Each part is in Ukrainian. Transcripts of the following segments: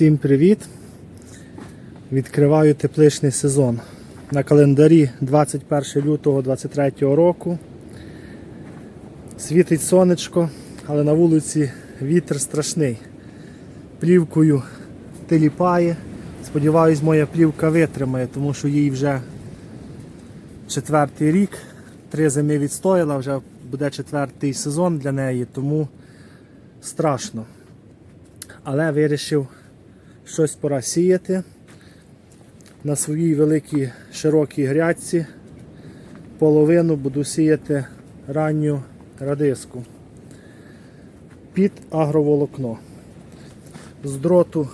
Всім привіт! Відкриваю тепличний сезон. На календарі 21 лютого 23 року. Світить сонечко, але на вулиці вітер страшний. Плівкою тиліпає. Сподіваюсь, моя плівка витримає, тому що їй вже четвертий рік. Три зими відстояла, вже буде четвертий сезон для неї, тому страшно. Але вирішив щось пора сіяти на своїй великій широкій грядці. Половину буду сіяти ранню радиску під агроволокно. З дроту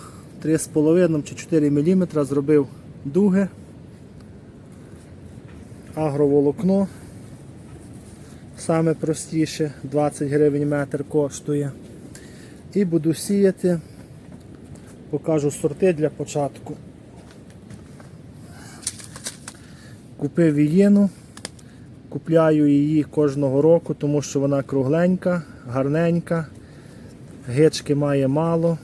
3,5 чи 4 мм зробив дуги, агроволокно. Саме простіше, 20 гривень метр коштує. І буду сіяти, покажу сорти для початку. Купив вієну, купляю її кожного року, тому що вона кругленька, гарненька, гички має мало.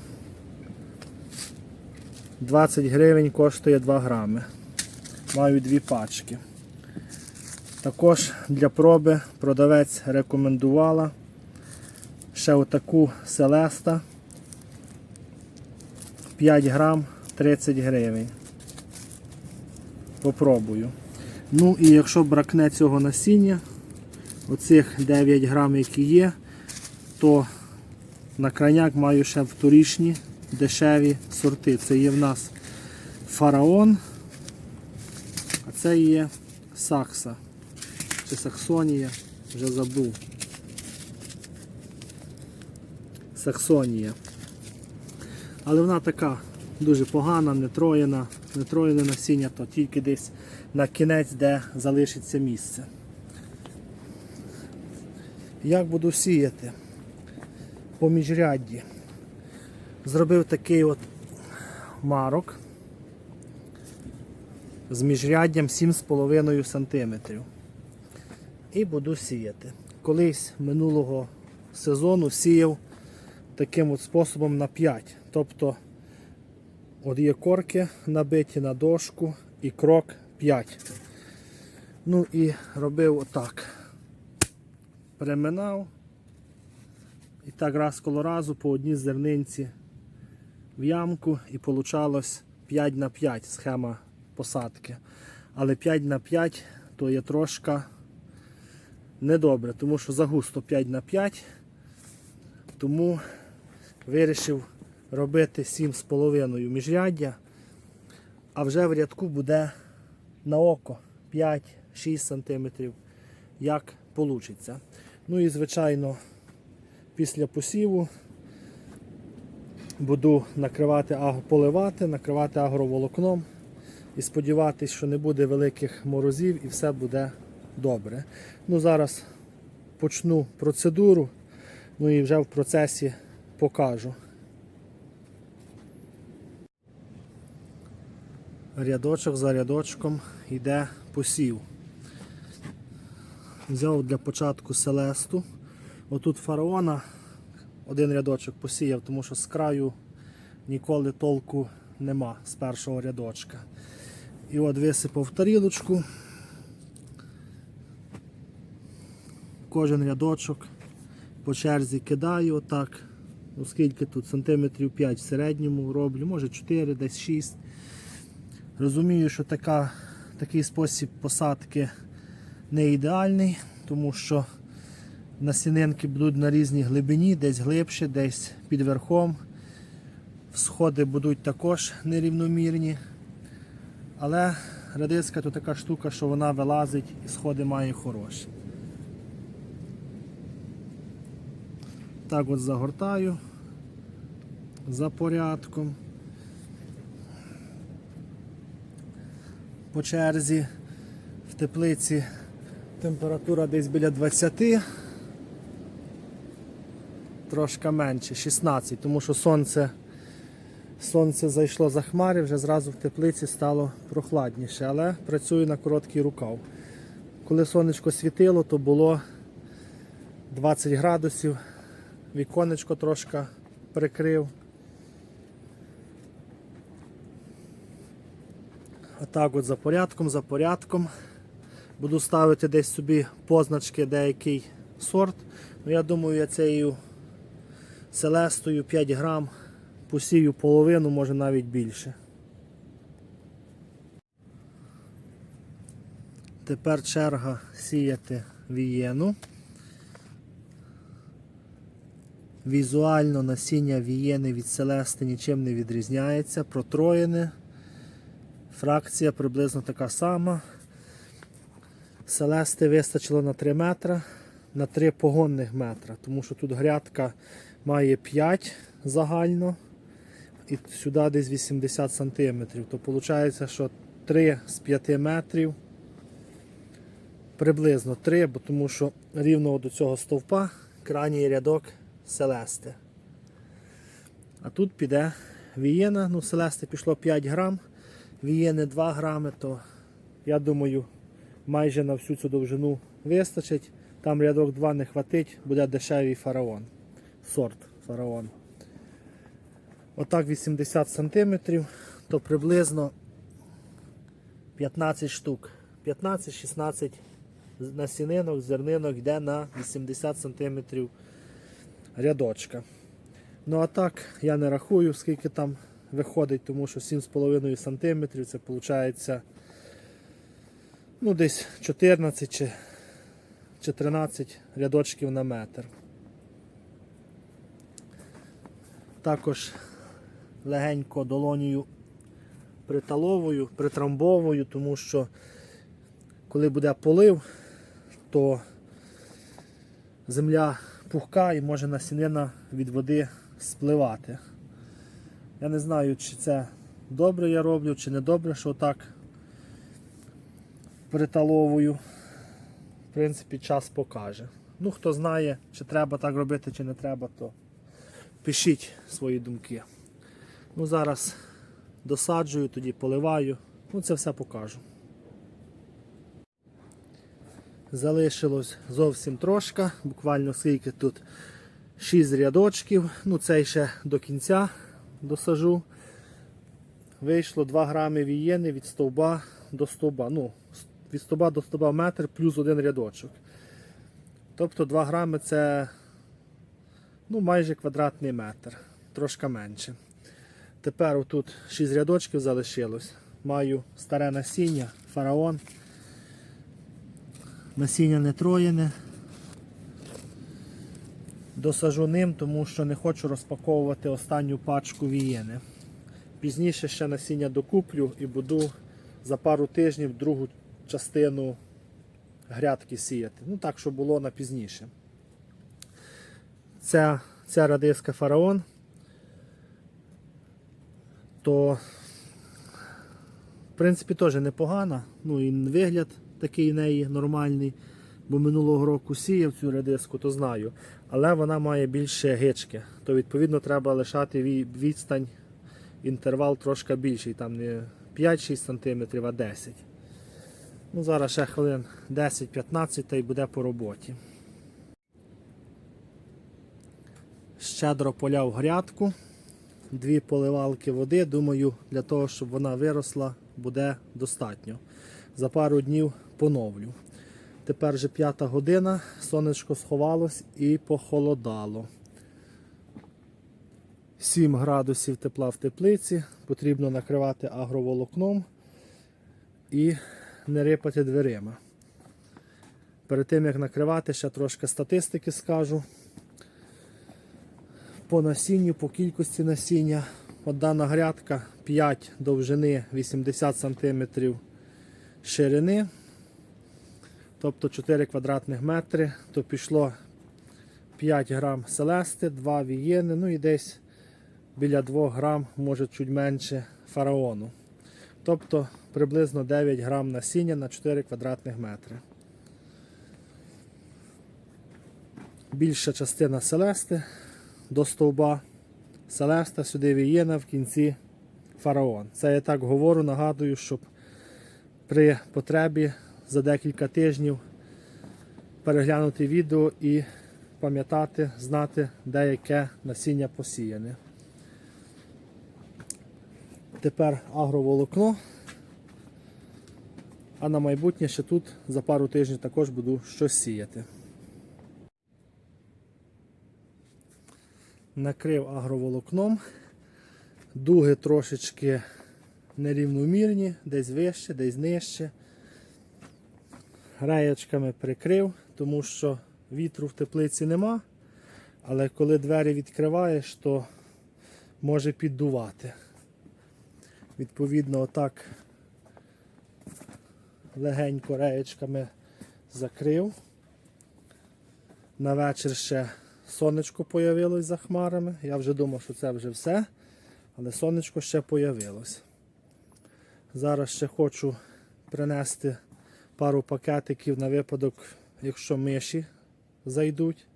20 гривень коштує 2 грами. Маю дві пачки. Також для проби продавець рекомендувала ще отаку селеста 5 грам 30 гривень. Попробую. Ну і якщо бракне цього насіння, оцих 9 грам, які є, то на крайняк маю ще вторічні дешеві сорти. Це є в нас фараон, а це є сакса чи Саксонія, вже забув. Саксонія. Але вона така дуже погана, нетроєна, нетроєне насіння, то тільки десь на кінець, де залишиться місце. Як буду сіяти? По міжрядді. Зробив такий от марок з міжряддям 7,5 см. І буду сіяти. Колись минулого сезону сіяв таким от способом на 5. Тобто от є корки набиті на дошку і крок 5. Ну і робив отак. Переминав. І так раз коло разу по одній зернинці в ямку і вийшло 5 на 5 схема посадки. Але 5 на 5 то є трошка недобре, тому що загусто 5 на 5. Тому вирішив робити 7,5 міжряддя, а вже в рядку буде на око 5-6 см, як вийде. Ну і звичайно, після посіву буду накривати, поливати, накривати агроволокном і сподіватися, що не буде великих морозів і все буде добре. Ну, Зараз почну процедуру, ну і вже в процесі покажу. Рядочок за рядочком йде посів. Взяв для початку селесту. Отут фараона один рядочок посіяв, тому що з краю ніколи толку нема з першого рядочка. І от висипав тарілочку. Кожен рядочок по черзі кидаю отак. Ну, скільки тут сантиметрів 5 в середньому роблю, може 4, десь 6. Розумію, що така, такий спосіб посадки не ідеальний, тому що насінинки будуть на різній глибині, десь глибше, десь під верхом. Всходи будуть також нерівномірні. Але радиска то така штука, що вона вилазить і сходи має хороші. Так от загортаю за порядком. По черзі в теплиці температура десь біля 20, трошки менше, 16, тому що сонце, сонце зайшло за хмари, вже зразу в теплиці стало прохладніше, але працюю на короткий рукав. Коли сонечко світило, то було 20 градусів, віконечко трошки прикрив. А так от за порядком, за порядком. Буду ставити десь собі позначки деякий сорт. Ну, Я думаю, я цією селестою 5 грам посію половину, може навіть більше. Тепер черга сіяти вієну. Візуально насіння вієни від селести нічим не відрізняється, протроєне. Фракція приблизно така сама. Селести вистачило на 3 метри, на 3 погонних метра, тому що тут грядка має 5 загально і сюди десь 80 см. То виходить, що 3 з 5 метрів, приблизно 3, бо тому що рівно до цього стовпа крайній рядок селести. А тут піде вієна, ну селести пішло 5 грам, вієни 2 грами, то я думаю майже на всю цю довжину вистачить. Там рядок 2 не хватить, буде дешевий фараон. Сорт фараон. Отак 80 см, то приблизно 15 штук. 15-16 насінинок, зернинок йде на 80 см рядочка. Ну а так я не рахую, скільки там виходить, тому що 7,5 см це виходить ну, десь 14 чи, чи 13 рядочків на метр. Також легенько долонію приталовую, притрамбовую, тому що коли буде полив, то земля пухка і може насінина від води спливати. Я не знаю, чи це добре я роблю, чи не добре, що так приталовую. В принципі, час покаже. Ну, хто знає, чи треба так робити, чи не треба, то пишіть свої думки. Ну, зараз досаджую, тоді поливаю. Ну, це все покажу. Залишилось зовсім трошки, буквально скільки тут 6 рядочків. Ну, цей ще до кінця досажу. Вийшло 2 грами вієни від стовба до стовба. Ну, від стовба до стовба метр плюс один рядочок. Тобто 2 грами це ну, майже квадратний метр, трошки менше. Тепер отут 6 рядочків залишилось. Маю старе насіння, фараон. Насіння не троєне. Досажу ним, тому що не хочу розпаковувати останню пачку вієни. Пізніше ще насіння докуплю і буду за пару тижнів другу частину грядки сіяти. Ну так, щоб було на пізніше. Ця, ця радиска фараон, то в принципі теж непогана. Ну і вигляд такий неї нормальний. Бо минулого року сіяв цю редиску, то знаю. Але вона має більше гички. То відповідно треба лишати ві- відстань, інтервал трошки більший. Там не 5-6 см, а 10 Ну, Зараз ще хвилин 10-15 та й буде по роботі. Щедро поляв грядку. Дві поливалки води. Думаю, для того, щоб вона виросла, буде достатньо. За пару днів поновлю. Тепер вже п'ята година, сонечко сховалось і похолодало. 7 градусів тепла в теплиці, потрібно накривати агроволокном і не рипати дверима. Перед тим як накривати, ще трошки статистики скажу. По насінню, по кількості насіння. От дана грядка 5 довжини 80 см ширини тобто 4 квадратних метри, то пішло 5 грам селести, 2 вієни, ну і десь біля 2 грам, може чуть менше фараону. Тобто приблизно 9 грам насіння на 4 квадратних метри. Більша частина селести до стовба. Селеста, сюди вієна, в кінці фараон. Це я так говорю, нагадую, щоб при потребі за декілька тижнів переглянути відео і пам'ятати, знати, де яке насіння посіяне. Тепер агроволокно А на майбутнє ще тут за пару тижнів також буду щось сіяти. Накрив агроволокном. Дуги трошечки нерівномірні, десь вище, десь нижче. Реєчками прикрив, тому що вітру в теплиці нема. Але коли двері відкриваєш, то може піддувати. Відповідно, отак легенько реєчками закрив. На вечір ще сонечко появилось за хмарами. Я вже думав, що це вже все, але сонечко ще появилось. Зараз ще хочу принести пару пакетиків на випадок, якщо миші зайдуть.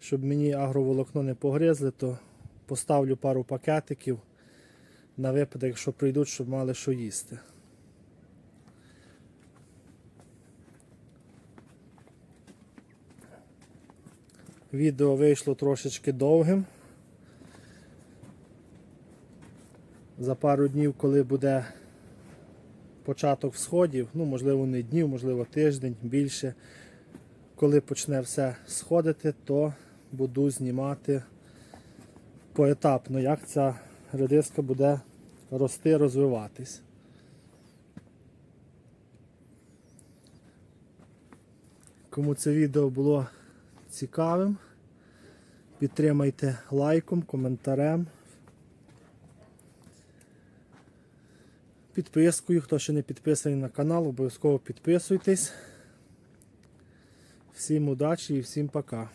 Щоб мені агроволокно не погризли, то поставлю пару пакетиків на випадок, якщо прийдуть, щоб мали що їсти. Відео вийшло трошечки довгим. За пару днів, коли буде початок всходів, ну, можливо, не днів, можливо, тиждень, більше. Коли почне все сходити, то буду знімати поетапно, як ця редиска буде рости, розвиватись. Кому це відео було цікавим, підтримайте лайком, коментарем, підпискою. Хто ще не підписаний на канал, обов'язково підписуйтесь. Всім удачі і всім пока.